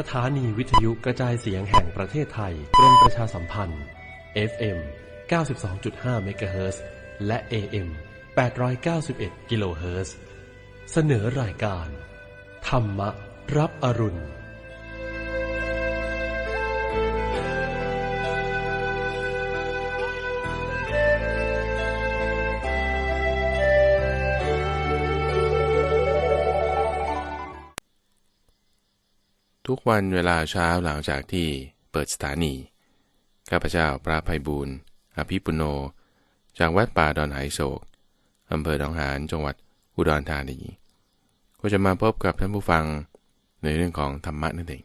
สถานีวิทยุกระจายเสียงแห่งประเทศไทยกรมประชาสัมพันธ์ FM 92.5เมกะเฮิรตซ์และ AM 891กิโลเฮิรตซ์เสนอรายการ ธรรมรับอรุณ วันเวลาเช้าหลังจากที่เปิดสถานี ข้าพเจ้าพระภัยบูรณ์อภิปุโน จากวัดป่าดอนไหโศกอำเภอหนองหานจังหวัดอุดรธานี ก็จะมาพบกับท่านผู้ฟังในเรื่องของธรรมะนั่นเอง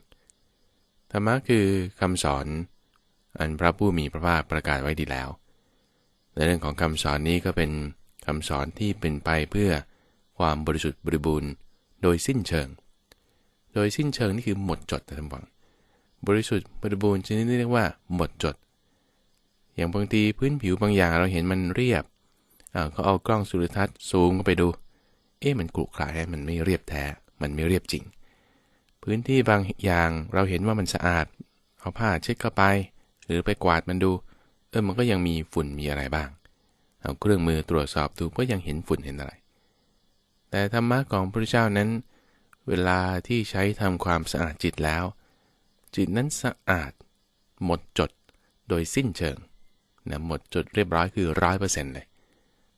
ธรรมะคือคำสอน อันพระผู้มีพระภาคประกาศไว้ดีแล้ว ในเรื่องของคำสอนนี้ก็เป็นคำสอนที่เป็นไปเพื่อความบริสุทธิ์บริบูรณ์โดยสิ้นเชิง โดยสิ้นเชิงนี่คือหมดจดนะท่านฟังบริสุทธิ์บริบูรณ์ชนิดนี้เรียกว่าหมดจด อย่างบางทีพื้นผิวบางอย่างเราเห็นมันเรียบเขาเอากล้องสุริทัศน์ซูมเข้าไปดู เอ๊ะมันกรุขระแฮะมันไม่เรียบแท้ มันไม่เรียบจริง พื้นที่บางอย่างเราเห็นว่ามันสะอาด เอาผ้าเช็ดเข้าไป หรือไปกวาดมันดู เออมันก็ยังมีฝุ่นมีอะไรบ้าง เอาเครื่องมือตรวจสอบดูก็ยังเห็นฝุ่นเห็นอะไร แต่ธรรมะของพระเจ้านั้น เวลาที่ใช้ทำความสะอาดจิตแล้ว จิตนั้นสะอาด หมดจดโดยสิ้นเชิงนะหมดจดเรียบร้อยคือร้อยเปอร์เซ็นต์เลย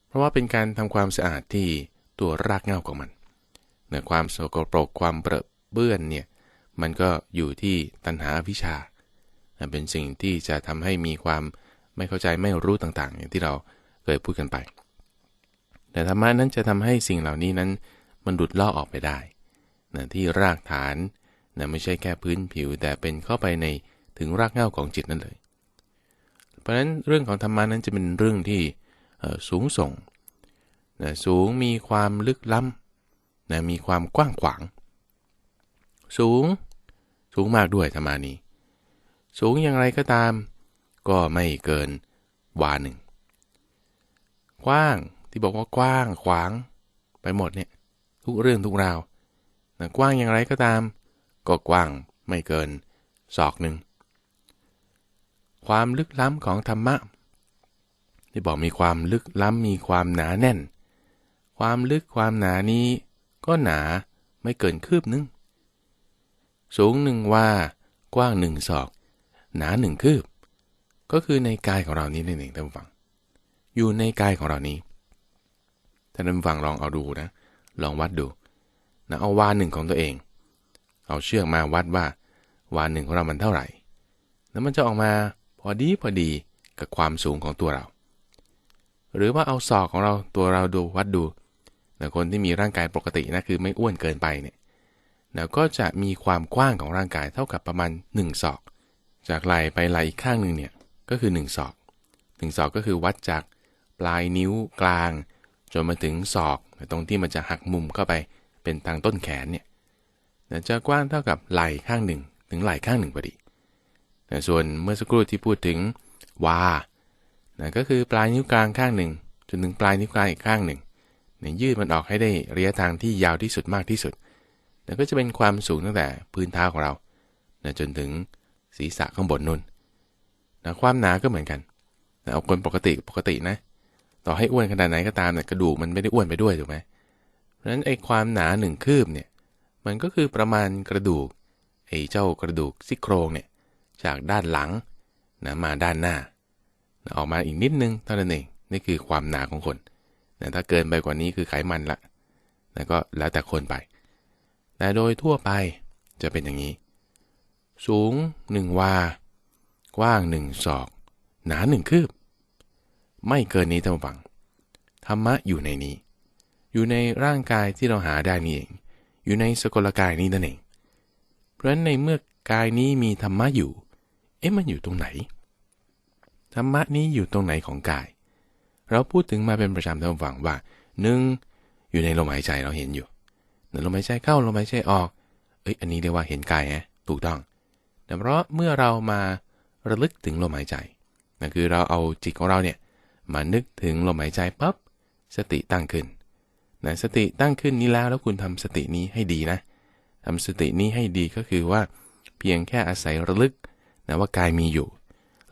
เพราะว่าเป็นการทำความสะอาดที่ตัวรากเหง้าของมันนะความโสกปรกความเปรอะเปื้อนเนี่ยมันก็อยู่ที่ตัณหาวิชานะเป็นสิ่งที่จะทำให้มีความไม่เข้าใจไม่รู้ต่างๆ อย่างที่เราเคยพูดกันไป แต่ธรรมะนั้นจะทำให้สิ่งเหล่านี้นั้นมันดุดล่อออกไปได้ นะที่รากฐานนะไม่ใช่แค่พื้นผิว แต่เป็นเข้าไปในถึงรากเหง้าของจิตนั่นเลย เพราะฉะนั้นเรื่องของธรรมะนั้นจะเป็นเรื่องที่สูงส่งนะสูงมีความลึกล้ำนะมีความกว้างขวาง สูงสูงมากด้วยธรรมานี้ สูงอย่างไรก็ตาม ก็ไม่เกินวาหนึ่งกว้างที่บอกว่ากว้างขวางไปหมดเนี่ยทุกเรื่องทุกราว นะกว้างอย่างไรก็ตาม ก็กว้างไม่เกินศอกหนึ่ง ความลึกล้ำของธรรมะ ที่บอกมีความลึกล้ำมีความหนาแน่น ความลึกความหนานี้ก็หนาไม่เกินคืบนึง สูงหนึ่งว่ากว้างหนึ่งศอก หนาหนึ่งคืบ ก็คือในกายของเรานี้นั่นเองท่านผู้ฟัง อยู่ในกายของเรานี้ท่านผู้ฟังลองเอาดูนะ ลองวัดดู นะเอาวาหนึ่งของตัวเอง เอาเชือกมาวัดว่าวาหนึ่งของเรามันเท่าไหร่ แล้วมันจะออกมาพอดีพอดีกับความสูงของตัวเรา หรือว่าเอาศอกของเราตัวเราดูวัดดูนะคนที่มีร่างกายปกตินะคือไม่อ้วนเกินไปเนี่ยนะก็จะมีความกว้างของร่างกายเท่ากับประมาณ1ศอก จากไหล่ไปไหล่อีกข้างหนึ่งเนี่ยก็คือ1ศอก1ศอกก็คือวัดจากปลายนิ้วกลาง จนมาถึงศอกตรงที่มันจะหักมุมเข้าไป เป็นทางต้นแขนเนี่ยจะกว้างเท่ากับไหล่ข้างหนึ่ง ถึงไหล่ข้างหนึ่งพอดีแต่ส่วนเมื่อสักครู่ที่พูดถึงวานะก็คือปลายนิ้วกลางข้างหนึ่งจนถึงปลายนิ้วกลางอีกข้างหนึ่งเนี่ยยืดมันออกให้ได้ระยะทางที่ยาวที่สุดมากที่สุดนะก็จะเป็นความสูงตั้งแต่พื้นเท้าของเราจนถึงศีรษะข้างบนนุ่นนะความหนาก็เหมือนกันนะเอาคนปกติปกตินะ ต่อให้อ้วนขนาดไหนก็ตามกระดูกมันไม่ได้อ้วนไปด้วยถูกไหม เพราะฉะนั้นไอ้ความหนาหนึ่งคืบเนี่ยมันก็คือประมาณกระดูกไอ้เจ้ากระดูกซี่โครงเนี่ยจากด้านหลังนะมาด้านหน้า ออกมาอีกนิดนึงเท่านั้นเองนี่คือความหนาของคนนะถ้าเกินไปกว่านี้คือไขมันละนะก็แล้วแต่คนไป แต่โดยทั่วไปจะเป็นอย่างนี้ สูงหนึ่งวา กว้างหนึ่งศอก หนาหนึ่งคืบ ไม่เกินนี้ท่านฟัง ธรรมะอยู่ในนี้ อยู่ในร่างกายที่เราหาได้นี่เอง อยู่ในสกลกายนี้นั่นเอง เพราะฉะนั้นในเมื่อกายนี้มีธรรมะอยู่ เอ๊ะมันอยู่ตรงไหน ธรรมะนี้อยู่ตรงไหนของกาย เราพูดถึงมาเป็นประจำท่านฟังว่าหนึ่งอยู่ในลมหายใจเราเห็นอยู่หนึ่งลมหายใจเข้าลมหายใจออก เอ้ยอันนี้เรียกว่าเห็นกายฮะถูกต้อง แต่เพราะเมื่อเรามาระลึกถึงลมหายใจนั่นคือเราเอาจิตของเราเนี่ยมานึกถึงลมหายใจปั๊บสติตั้งขึ้น นะสติตั้งขึ้นนี้แล้วแล้วคุณทำสตินี้ให้ดีนะทำสตินี้ให้ดีก็คือว่า เพียงแค่อาศัยระลึกนะว่ากายมีอยู่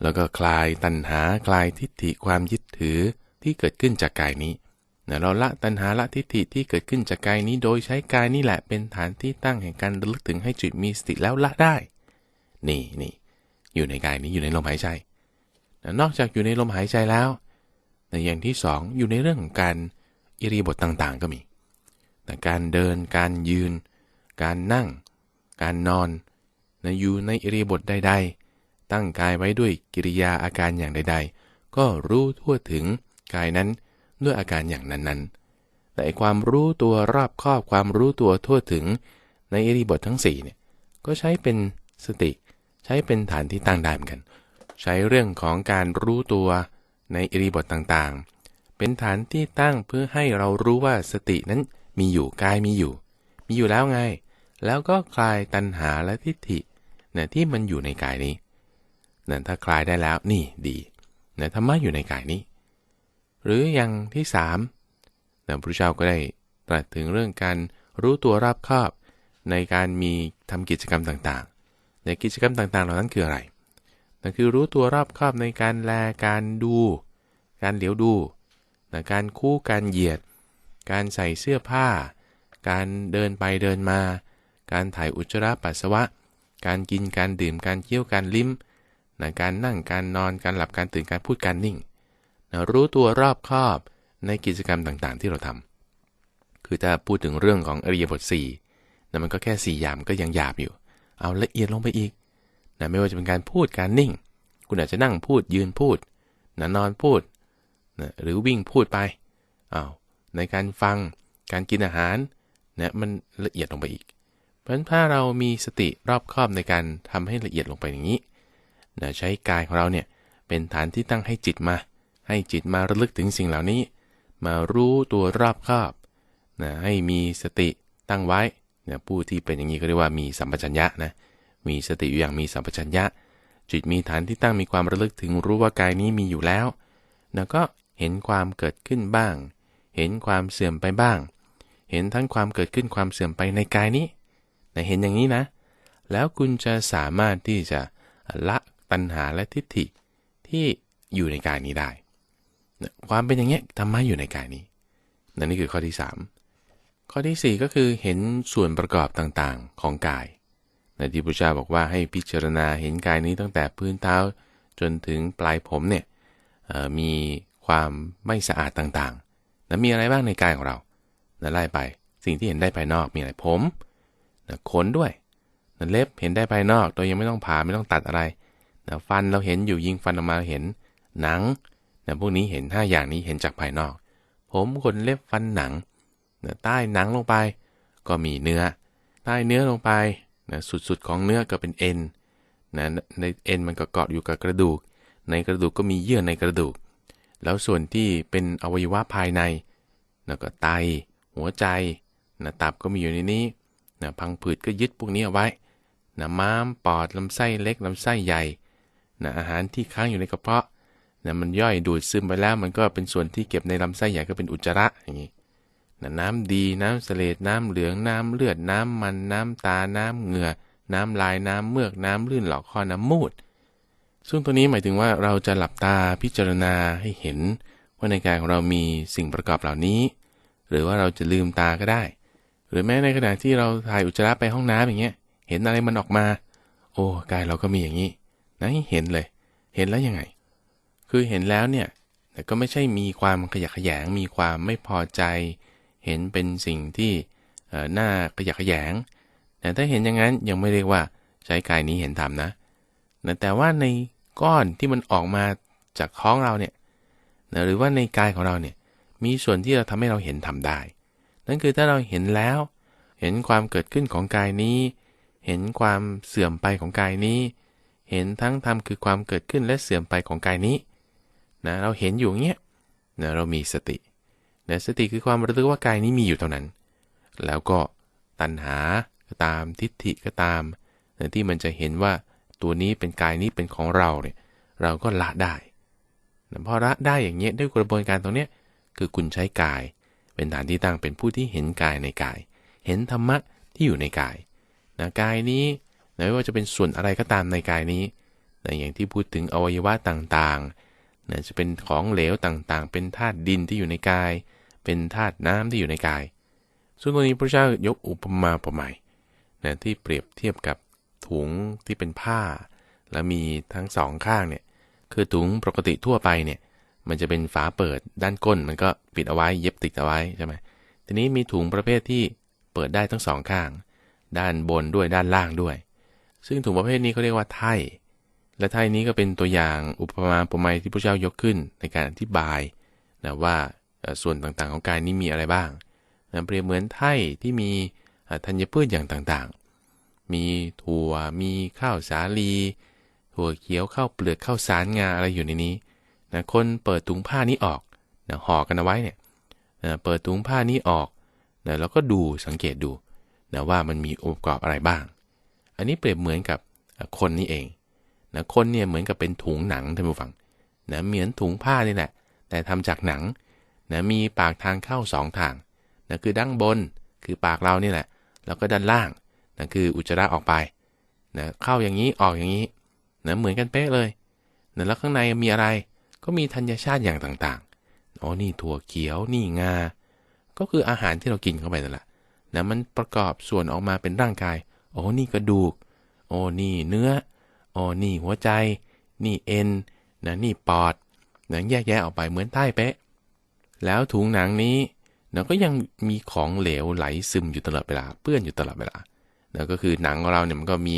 แล้วก็คลายตัณหาคลายทิฏฐิความยึดถือที่เกิดขึ้นจากกายนี้นะเราละตัณหาละทิฏฐิที่เกิดขึ้นจากกายนี้ โดยใช้กายนี่แหละเป็นฐานที่ตั้งแห่งการระลึกถึงให้จิตมีสติแล้วละได้ นี่นี่อยู่ในกายนี้อยู่ในลมหายใจนะนอกจากอยู่ในลมหายใจแล้วนะอย่างที่สองอยู่ในเรื่องของการ อิริบถต่างๆ ก็มีนะการเดิน การยืน การนั่ง การนอนนะอยู่ในอิริบถใดๆ ตั้งกายไว้ด้วยกิริยาอาการอย่างใด ๆ ก็รู้ทั่วถึงกายนั้นด้วยอาการอย่างนั้นๆ แต่ความรู้ตัวรอบครอบความรู้ตัวทั่วถึงในอิริบถทั้ง4เนี่ยก็ใช้เป็นสติใช้เป็นฐานที่ตั้งได้เหมือนกัน ใช้เรื่องของการรู้ตัวในอิริบถต่างๆ เป็นฐานที่ตั้งเพื่อให้เรารู้ว่าสตินั้นมีอยู่กายมีอยู่ มีอยู่แล้วไง แล้วก็คลายตัณหาและทิฏฐินะที่มันอยู่ในกายนี้นะถ้าคลายได้แล้วนี่ดีนะธรรมะอยู่ในกายนี้ หรืออย่างที่สามนะพระเจ้าก็ได้ตรัสถึงเรื่องการรู้ตัวรอบคอบ ในการมีทำกิจกรรมต่างๆ ในกิจกรรมต่างๆ เหล่านั้นคืออะไรนั่นคือรู้ตัวรอบคอบในการแลการดู การเหลียวดู นะการคู่การเหยียด การใส่เสื้อผ้า การเดินไปเดินมา การถ่ายอุจจาระปัสสาวะ การกินการดื่มการเคี้ยวการลิ้มนะการนั่งการนอนการหลับการตื่นการพูดการนิ่งนะรู้ตัวรอบคอบในกิจกรรมต่างๆ ที่เราทำคือถ้าพูดถึงเรื่องของอริยบท4นะมันก็แค่4ยามก็ยังหยาบอยู่ เอาละเอียดลงไปอีกนะไม่ว่าจะเป็นการพูดการนิ่ง คุณอาจจะนั่งพูดยืนพูดนะนอนพูด นะหรือวิ่งพูดไปอา้าวในการฟังการกินอาหารนะมันละเอียดลงไปอีก เพราะฉะนั้นถ้าเรามีสติรอบคอบในการทำให้ละเอียดลงไปอย่างนี้นะใช้กายของเราเนี่ยเป็นฐานที่ตั้งให้จิตมา ให้จิตมาระลึกถึงสิ่งเหล่านี้ มารู้ตัวรอบคอบนะให้มีสติตั้งไว้นะผู้ที่เป็นอย่างนี้ก็เรียกว่ามีสัมปชัญญะนะมีสติอยู่อย่างมีสัมปชัญญะ จิตมีฐานที่ตั้งมีความระลึกถึงรู้ว่ากายนี้มีอยู่แล้วแล้วก็ เห็นความเกิดขึ้นบ้าง เห็นความเสื่อมไปบ้าง เห็นทั้งความเกิดขึ้นความเสื่อมไปในกายนี้แต่เห็นอย่างนี้นะ แล้วคุณจะสามารถที่จะละตัณหาและทิฏฐิที่อยู่ในกายนี้ได้ ความเป็นอย่างนี้ธรรมะอยู่ในกายนี้นั่นนี่คือข้อที่ 3 ข้อที่ 4 ก็คือเห็นส่วนประกอบต่างๆของกายในที่พระเจ้าบอกว่าให้พิจารณาเห็นกายนี้ตั้งแต่พื้นเท้าจนถึงปลายผมเนี่ยมี ความไม่สะอาดต่างๆแล้วมีอะไรบ้างในกายของเรานะไล่ไปสิ่งที่เห็นได้ภายนอกมีอะไรผมนะขนด้วยนะเล็บเห็นได้ภายนอก โดยยังไม่ต้องผ่าไม่ต้องตัดอะไรนะฟันเราเห็นอยู่ยิงฟันออกมาเห็นหนังนะพวกนี้เห็น 5 อย่างนี้เห็นจากภายนอก ผมขนเล็บฟันหนังนะใต้หนังลงไป ก็มีเนื้อ ใต้เนื้อลงไปนะสุดๆของเนื้อก็เป็นเอ็นนะในเอ็นมันก็เกาะอยู่กับกระดูก ในกระดูกก็มีเยื่อในกระดูก แล้วส่วนที่เป็นอวัยวะภายในนะก็ไต หัวใจนะตับก็มีอยู่ในนี้นะพังผืดก็ยึดพวกนี้เอาไว้นะม้ามปอดลำไส้เล็กลำไส้ใหญ่นะอาหารที่ค้างอยู่ในกระเพาะนะมันย่อยดูดซึมไปแล้ว มันก็เป็นส่วนที่เก็บในลำไส้ใหญ่ก็เป็นอุจจาระอย่างนี้นะน้ำดีน้ำเสลดน้ำเหลืองน้ำเลือดน้ำมันน้ำตาน้ำเหงื่อ น้ำลายน้ำเมือกน้ำลื่นหลอกคอน้ำมูด ซึ่งตัวนี้หมายถึงว่าเราจะหลับตาพิจารณาให้เห็น ว่าในกายของเรามีสิ่งประกอบเหล่านี้ หรือว่าเราจะลืมตาก็ได้ หรือแม้ในขณะที่เราถ่ายอุจจาระไปห้องน้ำอย่างเงี้ย เห็นอะไรมันออกมา โอ้กายเราก็มีอย่างนี้นะเห็นเลย เห็นแล้วยังไง คือเห็นแล้วเนี่ยแต่ก็ไม่ใช่มีความขยะแขยง มีความไม่พอใจ เห็นเป็นสิ่งที่หน้าขยะแขยง แต่ถ้าเห็นอย่างนั้นยังไม่เรียกว่าใช้กายนี้เห็นธรรมนะ แต่ว่าใน ก้อนที่มันออกมาจากท้องเราเนี่ยหรือว่าในกายของเราเนี่ยมีส่วนที่เราทำให้เราเห็นทำได้ นั่นคือถ้าเราเห็นแล้ว เห็นความเกิดขึ้นของกายนี้ เห็นความเสื่อมไปของกายนี้ เห็นทั้งธรรมคือความเกิดขึ้นและเสื่อมไปของกายนี้นะเราเห็นอยู่เงี้ยนะเรามีสตินะสติคือความระลึกว่ากายนี้มีอยู่เท่านั้น แล้วก็ตัณหาก็ตามทิฏฐิก็ตามนะที่มันจะเห็นว่า ตัวนี้เป็นกายนี้เป็นของเราเนี่ยเราก็ละได้พอละได้อย่างเงี้ยด้วยกระบวนการตรงเนี้ยคือคุณใช้กาย เป็นฐานที่ตั้งเป็นผู้ที่เห็นกายในกาย เห็นธรรมะที่อยู่ในกายนะกายนี้นะไม่ว่าจะเป็นส่วนอะไรก็ตามในกายนี้นะอย่างที่พูดถึงอวัยวะต่างๆนะจะเป็นของเหลวต่างๆ เป็นธาตุดินที่อยู่ในกาย เป็นธาตุน้ำที่อยู่ในกาย ซึ่งตรงนี้พระเจ้ายกอุปมาประไมยนะที่เปรียบเทียบกับ ถุงที่เป็นผ้า แล้วมีทั้งสองข้างเนี่ยคือถุงปกติทั่วไปเนี่ยมันจะเป็นฝาเปิดด้านก้น มันก็ปิดเอาไว้เย็บติดเอาไว้ใช่ไหมทีนี้มีถุงประเภทที่เปิดได้ทั้งสองข้าง ด้านบนด้วยด้านล่างด้วย ซึ่งถุงประเภทนี้เขาเรียกว่าไถ่และไถ่นี้ก็เป็นตัวอย่างอุปมาอุปไมยที่พระเจ้ายกขึ้นในการอธิบายนะว่าส่วนต่างๆของกายนี้มีอะไรบ้างนะเปรียบเหมือนไถ่ที่มีธัญพืชอย่างต่างๆ มีถั่วมีข้าวสาลี ถั่วเขียวข้าวเปลือกข้าวสารงาอะไรอยู่ในนี้นะคนเปิดถุงผ้านี้ออกนะห่อกันเอาไว้เนี่ยนะเปิดถุงผ้านี้ออกนะแล้วก็ดูสังเกตดูนะว่ามันมีองค์ประกอบอะไรบ้าง อันนี้เปรียบเหมือนกับคนนี่เองนะคนเนี่ยเหมือนกับเป็นถุงหนังท่านผู้ฟังนะเหมือนถุงผ้านี่แหละ แต่ทำจากหนังนะมีปากทางเข้าสองทางนะคือด้านบนคือปากเรานี่แหละ แล้วก็ด้านล่าง นะคืออุจจาระออกไปนะเข้าอย่างนี้ออกอย่างนี้นะเหมือนกันเป๊ะเลยนะแล้วข้างในมีอะไร ก็มีธัญชาติอย่างต่างๆ อ๋อ นี่ถั่วเขียว นี่งา ก็คืออาหารที่เรากินเข้าไปนั่นแหละนะมันประกอบส่วนออกมาเป็นร่างกาย โอ้นี่กระดูก โอ้นี่เนื้อ โอ้นี่หัวใจ นี่เอ็นนะนี่ปอดนะแยกแยะออกไปเหมือนใต้เป๊ะ แล้วถุงหนังนี้นะก็ยังมีของเหลวไหลซึมอยู่ตลอดเวลา เปื้อนอยู่ตลอดเวลา นะก็คือหนังของเราเนี่ยมันก็มี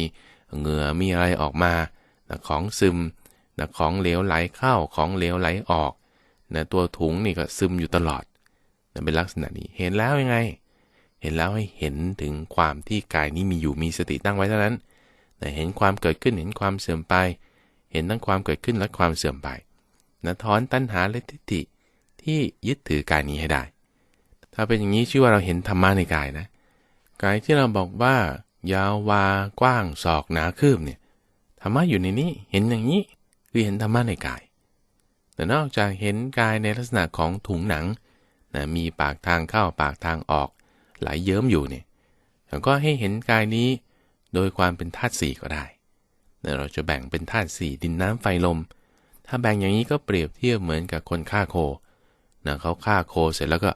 เหงื่อมีอะไรออกมานะของซึมนะของเหลวไหลเข้าของเหลวไหลออกนะตัวถุงนี่ก็ซึมอยู่ตลอดนะเป็นลักษณะนี้เห็นแล้วยังไง เห็นแล้วให้เห็นถึงความที่กายนี้มีอยู่มีสติตั้งไว้เท่านั้นนะเห็นความเกิดขึ้นเห็นความเสื่อมไป เห็นทั้งความเกิดขึ้นและความเสื่อมไปนะถอนตัณหาและทิฏฐิที่ยึดถือกายนี้ให้ได้ ถ้าเป็นอย่างนี้ชื่อว่าเราเห็นธรรมะในกายนะ กายที่เราบอกว่า ยาววากว้างศอกหนาคืบเนี่ยธรรมะอยู่ในนี้เห็นอย่างนี้คือเห็นธรรมะในกาย แต่นอกจากเห็นกายในลักษณะของถุงหนังนะมีปากทางเข้าปากทางออกไหลยเยิ้มอยู่เนี่ยแล้วก็ให้เห็นกายนี้ โดยความเป็นธาตุสี่ก็ได้เราจะแบ่งเป็นธาตุสี่ดินน้ำไฟลม ถ้าแบ่งอย่างนี้ก็เปรียบเทียบเหมือนกับคนฆ่าโคนะเขาฆ่าโคเสร็จแล้วก็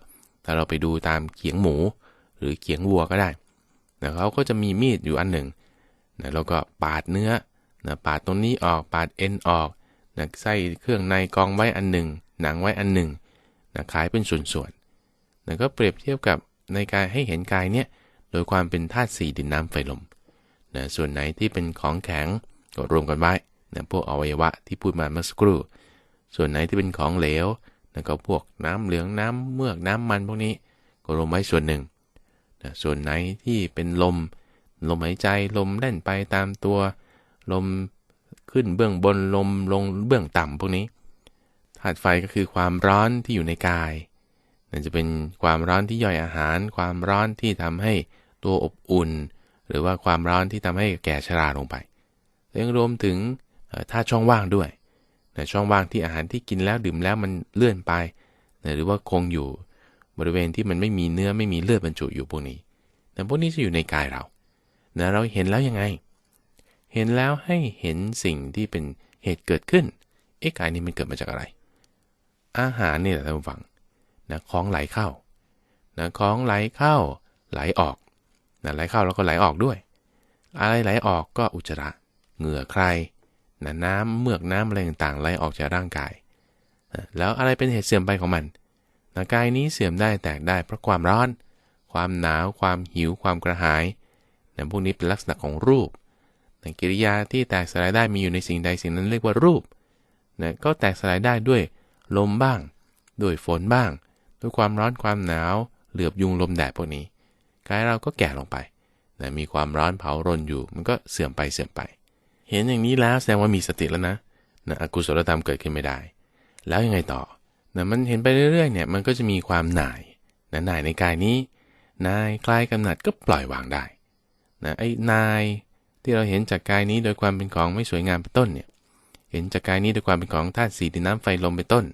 ถ้าเราไปดูตามเขียงหมู รือเขียงวัวก็ได้นะเขาก็จะมีมีดอยู่อันหนึ่งนะแล้วก็ปาดเนื้อนะปาดตรงนี้ออกปาดเอ็นออกนะใส่เครื่องในกองไว้อันหนึ่ง หนังไว้อันหนึ่งนะขายเป็นส่วนๆนะก็เปรียบเทียบกับในการให้เห็นกายเนี่ยโดยความเป็นธาตุสี่ดินน้ำไฟลมนะส่วนไหนที่เป็นของแข็งก็รวมกันไว้นะพวกอวัยวะที่พูดมาเมื่อสักครู่ ส่วนไหนที่เป็นของเหลวนะก็พวกน้ำเหลืองน้ำเมือกน้ำมันพวกนี้ก็รวมไว้ส่วนหนึ่ง ส่วนไหนที่เป็นลม ลมหายใจลมเล่นไปตามตัว ลมขึ้นเบื้องบนลมลงเบื้องต่ำพวกนี้ธาตุไฟก็คือความร้อนที่อยู่ในกายนั่นจะเป็นความร้อนที่ย่อยอาหาร ความร้อนที่ทำให้ตัวอบอุ่น หรือว่าความร้อนที่ทำให้แก่ชราลงไปยังรวมถึงธาตุช่องว่างด้วยช่องว่างที่อาหารที่กินแล้วดื่มแล้วมันเลื่อนไป หรือว่าคงอยู่ บริเวณที่มันไม่มีเนื้อไม่มีเลือดบรรจุอยู่พวกนี้ แต่พวกนี้จะอยู่ในกายเรานะเราเห็นแล้วยังไง เห็นแล้วให้เห็นสิ่งที่เป็นเหตุเกิดขึ้นเอ๊ะกายนี้มันเกิดมาจากอะไร อาหารนี่แหละท่านผู้ฟังนะของไหลเข้านะของไหลเข้า ไหลออกนะไหลเข้าแล้วก็ไหลออกด้วย อะไรไหลออกก็อุจจาระ เหงื่อใครนะน้ำเมือกน้ำอะไรต่างๆไหลออกจากร่างกาย แล้วอะไรเป็นเหตุเสื่อมไปของมัน กายนี้เสื่อมได้แตกได้เพราะความร้อน ความหนาว ความหิว ความกระหายนะพวกนี้เป็นลักษณะของรูปนะกิริยาที่แตกสลายได้มีอยู่ในสิ่งใดสิ่งนั้นเรียกว่ารูปนะก็แตกสลายได้ด้วยลมบ้าง ด้วยฝนบ้าง ด้วยความร้อนความหนาว เหลือบยุงลมแดดพวกนี้ กายเราก็แก่ลงไปนะมีความร้อนเผารนอยู่ มันก็เสื่อมไปเสื่อมไป เห็นอย่างนี้แล้วแสดงว่ามีสติแล้วนะนะอกุศลธรรมเกิดขึ้นไม่ได้ แล้วยังไงต่อ นะมันเห็นไปเรื่อยๆเนี่ยมันก็จะมีความหน่ายนะหน่ายในกายนี้นายคลายกำหนัดก็ปล่อยวางได้นะไอ้นายที่เราเห็นจากกายนี้โดยความเป็นของไม่สวยงามเป็นต้นเนี่ยเห็นจากกายนี้โดยความเป็นของธาตุสีดินน้ำไฟลมเป็นต้น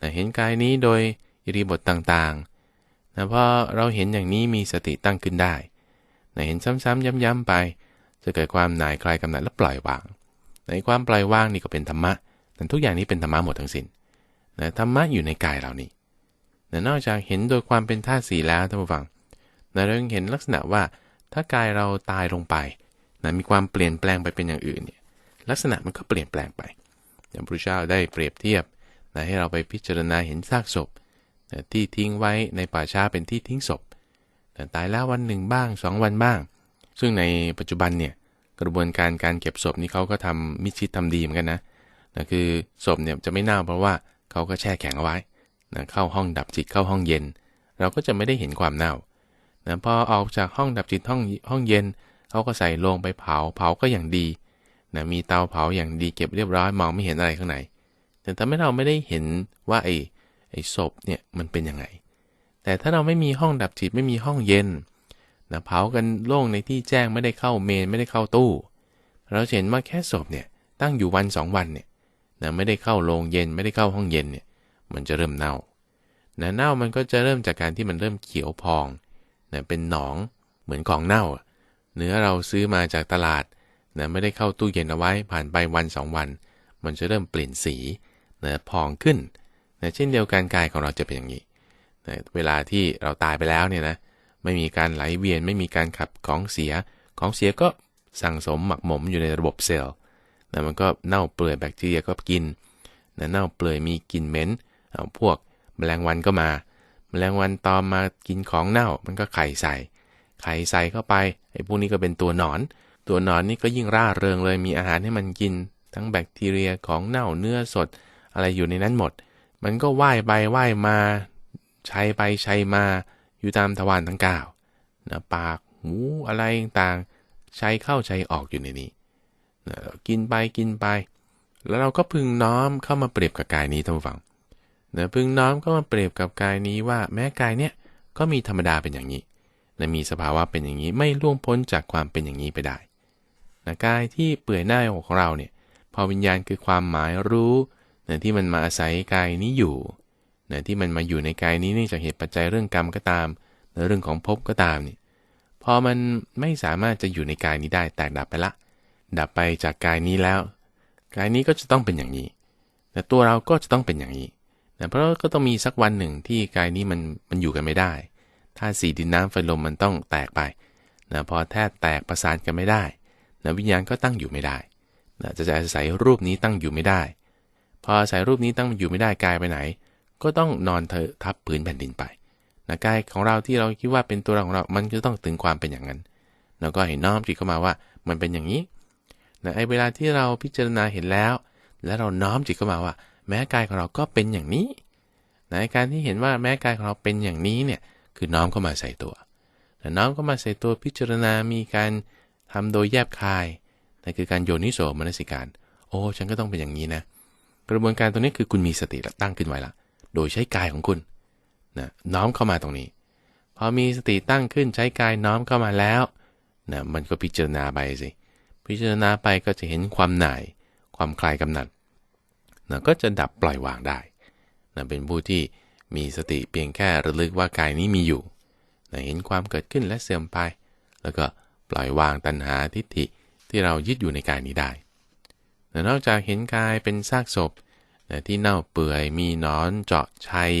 นะเห็นกายนี้โดยอิริบทต่างๆนะพอเราเห็นอย่างนี้มีสติตั้งขึ้นได้นะเห็นซ้ำๆย้ำๆไป จะเกิดความหน่ายคลายกำหนัดและปล่อยวาง ในความปล่อยวางนี่ก็เป็นธรรมะแต่ทุกอย่างนี้เป็นธรรมะหมดทั้งสิน้น ธรรมะอยู่ในกายเรานี่แต่นอกจากเห็นโดยความเป็นธาตุสีแล้วท่านผู้ฟังนะเรายังเห็นลักษณะว่า ถ้ากายเราตายลงไปนะมีความเปลี่ยนแปลงไปเป็นอย่างอื่นเนี่ยลักษณะมันก็เปลี่ยนแปลงไป อย่างพระเจ้าได้เปรียบเทียบนะให้เราไปพิจารณาเห็นซากศพนะที่ทิ้งไว้ในป่าช้าเป็นที่ทิ้งศพนะตายแล้ววันหนึ่งบ้าง 2 วันบ้าง ซึ่งในปัจจุบันเนี่ยกระบวนการการเก็บศพนี่เขาก็ทำมิชิดทำดีเหมือนกันนะนะคือศพเนี่ยจะไม่เน่าเพราะว่า เขาก็แช่แข็งเอาไว้นะเข้าห้องดับจิตเข้าห้องเย็น เราก็จะไม่ได้เห็นความเน่านะพอออกจากห้องดับจิตห้องห้องเย็นเขาก็ใส่ลงไปเผาเผาก็อย่างดีนะมีเตาเผาอย่างดีเก็บเรียบร้อยมองไม่เห็นอะไรข้างใน แต่ถ้าไม่เราไม่ได้เห็นว่าไอ้ไอ้ศพเนี่ยมันเป็นยังไง แต่ถ้าเราไม่มีห้องดับจิตไม่มีห้องเย็นนะเผากันโล่งในที่แจ้งไม่ได้เข้าเมนไม่ได้เข้าตู้ เราเห็นว่าแค่ศพเนี่ยตั้งอยู่วันสองวันเนี่ย นะไม่ได้เข้าโรงเย็นไม่ได้เข้าห้องเย็นเนี่ยมันจะเริ่มเน่านะเน่ามันก็จะเริ่มจากการที่มันเริ่มเขียวพองนะเป็นหนองเหมือนของเน่า เนื้อเราซื้อมาจากตลาดนะไม่ได้เข้าตู้เย็นเอาไว้ผ่านไปวันสองวัน มันจะเริ่มเปลี่ยนสีนะพองขึ้นนะเช่นเดียวกันกายของเราจะเป็นอย่างนี้นะเวลาที่เราตายไปแล้วเนี่ยนะไม่มีการไหลเวียนไม่มีการขับของเสีย ของเสียก็สั่งสมหมักหมมอยู่ในระบบเซลล์ นะมันก็เน่าเปื่อยแบคทีเรียก็กินนะเน่าเปื่อยมีกลิ่นเหม็นพวกแมลงวันก็มา แมลงวันตอมมากินของเน่ามันก็ไข่ใส่ ไข่ใส่เข้าไปไอ้พวกนี้ก็เป็นตัวหนอน ตัวหนอนนี่ก็ยิ่งร่าเริงเลยมีอาหารให้มันกิน ทั้งแบคทีเรียของเน่าเนื้อสด อะไรอยู่ในนั้นหมด มันก็ว่ายไปว่ายมาใช้ไปใช้มาอยู่ตามทวารทั้งเก้านะปากหูอะไรต่างใช้เข้าใช้ออกอยู่ในนี้ กินไปกินไป แล้วเราก็พึงน้อมเข้ามาเปรียบกับกายนี้ท่านฟังนะพึงน้อมเข้ามาเปรียบกับกายนี้ว่าแม้กายเนี่ยก็มีธรรมดาเป็นอย่างนี้นะมีสภาวะเป็นอย่างนี้ไม่ล่วงพ้นจากความเป็นอย่างนี้ไปได้นะกายที่เปื่อยหน้าของเราเนี่ยพอวิญญาณคือความหมายรู้นะที่มันมาอาศัยกายนี้อยู่นะที่มันมาอยู่ในกายนี้นี่จากเหตุปัจจัยเรื่องกรรมก็ตามในเรื่องของภพก็ตามนี่พอมันไม่สามารถจะอยู่ในกายนี้ได้แตกดับไปละ ดับไปจากกายนี้แล้ว กายนี้ก็จะต้องเป็นอย่างนี้ แต่ตัวเราก็จะต้องเป็นอย่างนี้นะเพราะก็ต้องมีสักวันหนึ่งที่กายนี้มันมันอยู่กันไม่ได้ถ้าสี่ดินน้ำไฟลมมันต้องแตกไปนะพอแท้แตกประสานกันไม่ได้นะวิญญาณก็ตั้งอยู่ไม่ได้นะจะอาศัยรูปนี้ตั้งอยู่ไม่ได้ พออาศัยรูปนี้ตั้งอยู่ไม่ได้กายไปไหน ก็ต้องนอนเธอทับพื้นแผ่นดินไปนะกายของเราที่เราคิดว่าเป็นตัวเราของเรา มันจะต้องถึงความเป็นอย่างนั้นแล้วก็เห็นน้อมจิตเข้ามาว่ามันเป็นอย่างนี้ นะไอ้เวลาที่เราพิจารณาเห็นแล้ว แล้วเราน้อมจิตเข้ามาว่า แม้กายของเราก็เป็นอย่างนี้ในการที่เห็นว่าแม้กายของเราเป็นอย่างนี้เนี่ยคือน้อมเข้ามาใส่ตัวแต่น้อมเข้ามาใส่ตัวพิจารณา มีการทำโดยแยบคายนั่นคือการโยนิโสมนสิการ โอ้ฉันก็ต้องเป็นอย่างนี้นะ กระบวนการตรงนี้คือคุณมีสติตั้งขึ้นไว้ละ โดยใช้กายของคุณนะน้อมเข้ามาตรงนี้ พอมีสติตั้งขึ้นใช้กายน้อมเข้ามาแล้วนะมันก็พิจารณาไปสิ พิจารณาไปก็จะเห็นความหน่าย ความคลายกำหนัดนะก็จะดับปล่อยวางได้นะเป็นผู้ที่มีสติเพียงแค่ระลึกว่ากายนี้มีอยู่นะเห็นความเกิดขึ้นและเสื่อมไป แล้วก็ปล่อยวางตัณหาทิฏฐิที่เรายึดอยู่ในกายนี้ได้นะนอกจากเห็นกายเป็นซากศพนะที่เน่าเปื่อยมีนอนเจาะชัย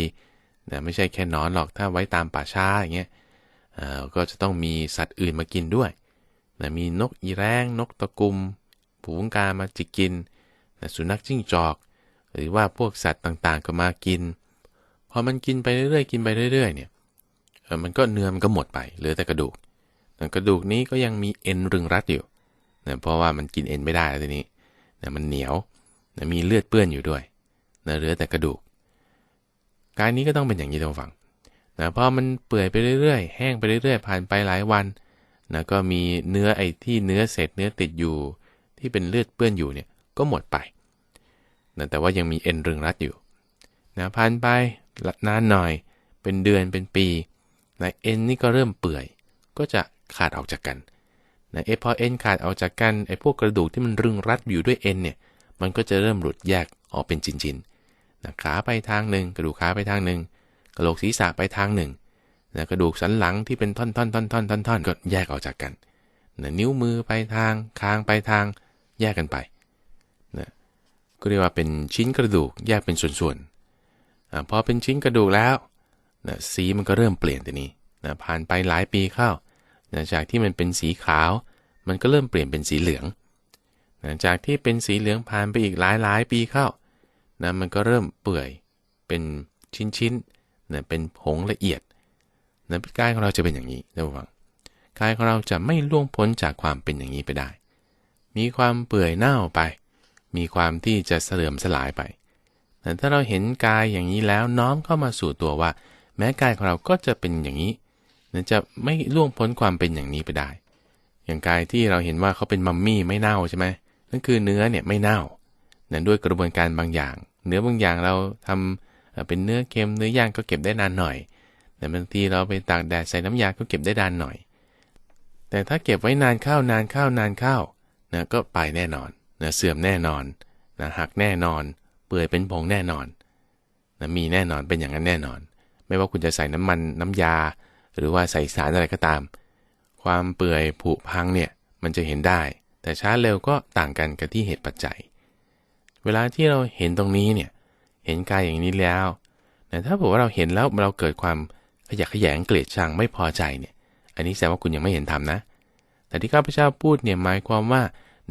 นะไม่ใช่แค่นอนหรอกถ้าไว้ตามป่าช้าอย่างเงี้ยก็จะต้องมีสัตว์อื่นมากินด้วย นะมีนกอีแรงนกตะกุมผูงกามาจิกกินนะสุนัขจิ้งจอก หรือว่าพวกสัตว์ต่างๆก็มากิน พอมันกินไปเรื่อยๆกินไปเรื่อยๆเนี่ยมันก็เนื้อมันก็หมดไปเหลือแต่กระดูกกระดูกนี้ก็ยังมีเอ็นรึงรัดอยู่นะเพราะว่ามันกินเอ็นไม่ได้แล้วทีนี้นะมันเหนียวนะมีเลือดเปื้อนอยู่ด้วยนะเหลือแต่กระดูก กายนี้ก็ต้องเป็นอย่างนี้ท่านฟังนะพอมันเปื่อยไปเรื่อยๆ แห้งไปเรื่อยๆ ผ่านไปหลายวัน นะก็มีเนื้อไอ้ที่เนื้อเศษเนื้อติดอยู่ ที่เป็นเลือดเปื้อนอยู่เนี่ยก็หมดไปนะแต่ว่ายังมีเอ็นรึงรัดอยู่นะผ่านไปนานหน่อย เป็นเดือนเป็นปีนะเอ็นนี่ก็เริ่มเปื่อย ก็จะขาดออกจากกันนะเอพอเอ็นขาดออกจากกันไอ้พวกกระดูกที่มันรึงรัดอยู่ด้วยเอ็นเนี่ยมันก็จะเริ่มหลุดแยกออกเป็นชิ้นๆนะขาไปทางหนึ่งกระดูกขาไปทางหนึ่งกระโหลกศีรษะไปทางหนึ่ง นะกระดูกสันหลังที่เป็นท่อนท่อนท่อนท่อนท่อนท่อนก็แยกออกจากกันนะนิ้วมือไปทางคางไปทางแยกกันไปนะก็เรียกว่าเป็นชิ้นกระดูกแยกเป็นส่วนๆอพอเป็นชิ้นกระดูกแล้วนะสีมันก็เริ่มเปลี่ยนตัวนี้นะผ่านไปหลายปีเข้านะจากที่มันเป็นสีขาว มันก็เริ่มเปลี่ยนเป็นสีเหลืองนะจากที่เป็นสีเหลืองผ่านไปอีกหลายหลายปีเข้านะมันก็เริ่มเปื่อยเป็นชิ้นๆนะเป็นผงละเอียด นะกายของเราจะเป็นอย่างนี้นะฟังกายของเราจะไม่ล่วงพ้นจากความเป็นอย่างนี้ไปได้ มีความเปื่อยเน่าไป มีความที่จะเสื่อมสลายไป แต่ถ้าเราเห็นกายอย่างนี้แล้วน้อมเข้ามาสู่ตัวว่า แม้กายของเราก็จะเป็นอย่างนี้นจะไม่ล่วงพ้นความเป็นอย่างนี้ไปได้ อย่างกายที่เราเห็นว่าเขาเป็นมัมมี่ไม่เน่าใช่ไหมนั่นคือเนื้อเนี่ยไม่เน่านั่นด้วยกระบวนการบางอย่าง เนื้อบางอย่างเราทำเป็นเนื้อเค็มเนื้อย่างก็เก็บได้นานหน่อย แต่บางทีเราไปตากแดดใส่น้ำยาก็เก็บได้นานหน่อย แต่ถ้าเก็บไว้นานเข้านานเข้านานเข้านะก็ไปแน่นอนนะเสื่อมแน่นอนนะหักแน่นอน เปื่อยเป็นผงแน่นอนนะมีแน่นอนเป็นอย่างนั้นแน่นอน ไม่ว่าคุณจะใส่น้ำมันน้ำยา หรือว่าใส่สารอะไรก็ตาม ความเปื่อยผุพังเนี่ยมันจะเห็นได้ แต่ช้าเร็วก็ต่างกันกับที่เหตุปัจจัย เวลาที่เราเห็นตรงนี้เนี่ยเห็นกายอย่างนี้แล้วแต่ถ้าบอกว่าเราเห็นแล้วเราเกิดความ ขยะแขยงเกลียดชังไม่พอใจเนี่ย อันนี้แสดงว่าคุณยังไม่เห็นธรรมนะ แต่ที่ข้าพเจ้าพูดเนี่ยหมายความว่า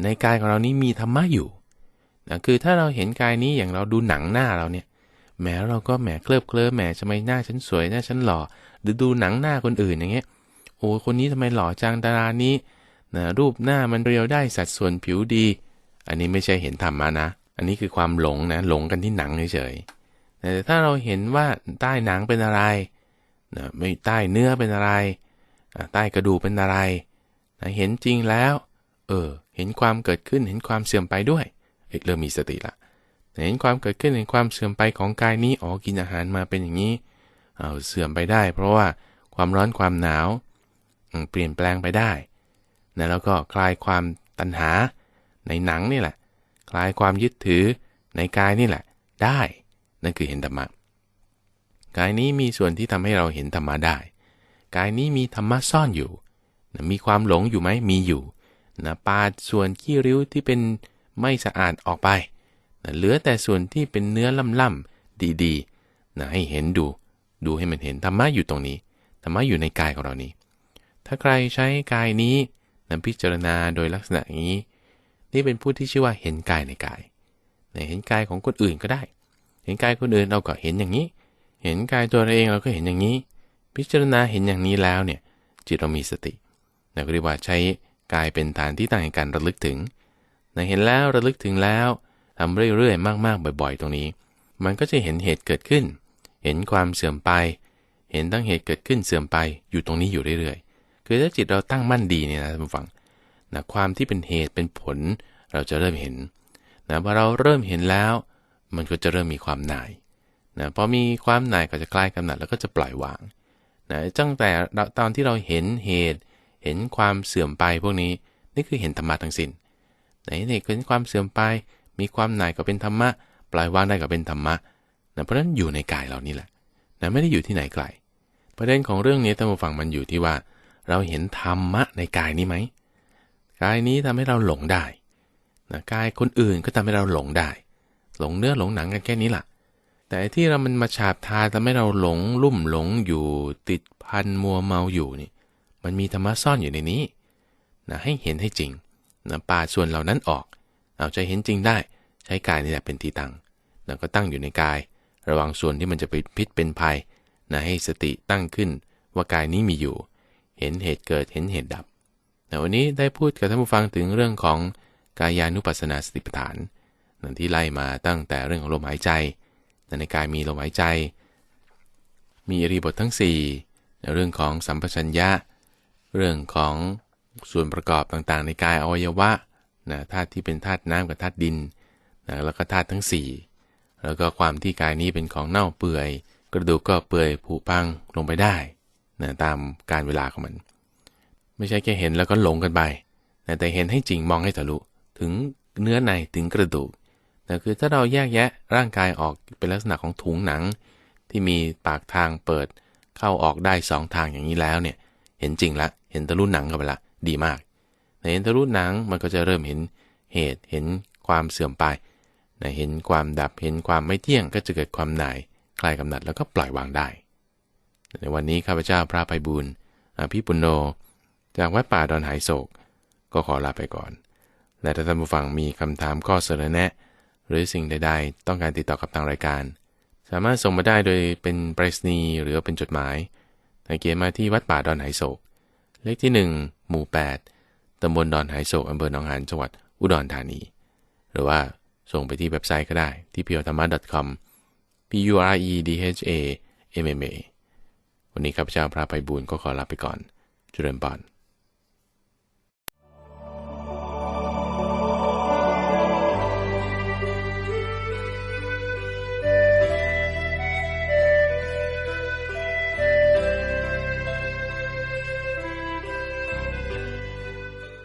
ในกายของเรานี้มีธรรมะอยู่นะคือถ้าเราเห็นกายนี้อย่างเราดูหนังหน้าเราเนี่ยแม้เราก็แหมเคลิบเคลิ้มแหมทำไมหน้าฉันสวยหน้าฉันหล่อหรือดูหนังหน้าคนอื่นอย่างเงี้ยโอ้คนนี้ทำไมหล่อจังดารานี้นะรูปหน้ามันเรียวได้สัดส่วนผิวดี อันนี้ไม่ใช่เห็นธรรมะนะ อันนี้คือความหลงนะหลงกันที่หนังเฉยๆแต่ถ้าเราเห็นว่าใต้หนังเป็นอะไร นะไม่ใต้เนื้อเป็นอะไร ใต้กระดูกเป็นอะไรนะเห็นจริงแล้ว เออ เห็นความเกิดขึ้น เห็นความเสื่อมไปด้วยเเริ่มมีสติละ เห็นความเกิดขึ้น เห็นความเสื่อมไปของกายนี้ อ๋อ กินอาหารมาเป็นอย่างนี้ เอาเสื่อมไปได้ เพราะว่าความร้อนความหนาว เปลี่ยนแปลงไปได้นะแล้วก็คลายความตัณหาในหนังนี่แหละ คลายความยึดถือในกายนี่แหละ ได้ นั่นคือเห็นธรรมะ กายนี้มีส่วนที่ทำให้เราเห็นธรรมะได้ กายนี้มีธรรมะซ่อนอยู่ มีความหลงอยู่ไหมมีอยู่นะปาดส่วนขี้ริ้วที่เป็นไม่สะอาดออกไปนะเหลือแต่ส่วนที่เป็นเนื้อล่ำๆดีๆนะให้เห็นดู ดูให้มันเห็นธรรมะอยู่ตรงนี้ธรรมะอยู่ในกายของเรานี้ ถ้าใครใช้กายนี้นะพิจารณาโดยลักษณะนี้ นี่เป็นผู้ที่ชื่อว่าเห็นกายในกายนะเห็นกายของคนอื่นก็ได้ เห็นกายคนอื่นเราก็เห็นอย่างนี้ เห็นกายตัวเราเองเราก็เห็นอย่างนี้ พิจารณาเห็นอย่างนี้แล้วเนี่ยจิตเรามีสตินะเรียกว่าใช้กายเป็นฐานที่ตั้งในการระลึกถึงนเห็นแล้วระลึกถึงแล้วทำเรื่อยๆ มากๆ บ่อยๆ ตรงนี้ มันก็จะเห็นเหตุเกิดขึ้น เห็นความเสื่อมไป เห็นตั้งเหตุเกิดขึ้นเสื่อมไปอยู่ตรงนี้อยู่เรื่อยๆ คือถ้าจิตเราตั้งมั่นดีเนี่ยนะท่านผู้ฟังนะความที่เป็นเหตุเป็นผลเราจะเริ่มเห็นนะพอเราเริ่มเห็นแล้ว มันก็จะเริ่มมีความหน่าย นะพอมีความหน่ายก็จะคลายกำหนัดแล้วก็จะปล่อยวางนะตั้งแต่ตอนที่เราเห็นเหตุ เห็นความเสื่อมไปพวกนี้นี่คือเห็นธรรมะทั้งสิน้นไหนเนี่ยเห็นความเสื่อมไป มีความหน่ายก็เป็นธรรมะ ปล่อยวางได้ก็เป็นธรรมะนะเพราะนั้นอยู่ในกายเรานี่แหละนะไม่ได้อยู่ที่ไหนไกลประเด็นของเรื่องนี้ท่านผู้ฟังมันอยู่ที่ว่า เราเห็นธรรมะในกายนี้ไหมกายนี้ทำให้เราหลงได้นะกายคนอื่นก็ทำให้เราหลงได้ หลงเนื้อหลงหนังกันแค่นี้แหละ แต่ที่เรามันมาฉาบทาทำให้เราหลงลุ่มหลงอยู่ติดพันมัวเมาอยู่นี่ มันมีธรรมะซ่อนอยู่ในนี้นะให้เห็นให้จริงนะปาดส่วนเหล่านั้นออกเอาใจเห็นจริงได้ใช้กายนี่แหละเป็นที่ตั้งนะก็ตั้งอยู่ในกาย ระวังส่วนที่มันจะไปพิษเป็นภัยนะให้สติตั้งขึ้น ว่ากายนี้มีอยู่ เห็นเหตุเกิดเห็นเหตุดับแต่วันนี้ได้พูดกับท่านผู้ฟังถึงเรื่องของกายานุปัสสนาสติปัฏฐานนั่นที่ไล่มาตั้งแต่เรื่องของลมหายใจ ในกายมีลมหายใจ มีอริบททั้ง4ในเรื่องของสัมปชัญญะ เรื่องของส่วนประกอบต่างๆ ในกายอวัยวะนะธาตุที่เป็นธาตุน้ำกับธาตุดินนะแล้วก็ธาตุทั้ง 4 แล้วก็ความที่กายนี้เป็นของเน่าเปื่อย กระดูกก็เปื่อยผุพังลงไปได้นะตามการเวลาของมัน ไม่ใช่แค่เห็นแล้วก็หลงกันไปนะแต่เห็นให้จริงมองให้ทะลุถึงเนื้อในถึงกระดูก แต่คือถ้าเราแยกแยะร่างกายออกเป็นลักษณะของถุงหนัง ที่มีปากทางเปิดเข้าออกได้สองทางอย่างนี้แล้วเนี่ยเห็นจริงละเห็นตะลุ่นหนังกันไปละดีมากเห็นทะลุหนังมันก็จะเริ่มเห็นเหตุเห็นความเสื่อมไปนะเห็นความดับเห็นความไม่เที่ยงก็จะเกิดความหน่ายคลายกำหนัดแล้วก็ปล่อยวางได้ ในวันนี้ข้าพเจ้าพระไพบูลย์อภิปุโน จากวัดป่าดอนหายโศก ก็ขอลาไปก่อน และถ้าท่านผู้ฟังมีคำถามข้อเสนอแนะ หรือสิ่งใด ๆ ต้องการติดต่อกับทางรายการ สามารถส่งมาได้โดยเป็นไปรษณีย์หรือเป็นจดหมายเขียนมาที่วัดป่าดอนหายโศก เลขที่ 1 หมู่ 8 ตำบลดอนหายโศกอำเภอหนองหานจังหวัดอุดรธานี หรือว่าส่งไปที่เว็บไซต์ก็ได้ที่ p u r e t h a m a com p u r e d h a m m a วันนี้ข้าพเจ้าพระไปบูญก็ขอลาไปก่อนจุเริญปอน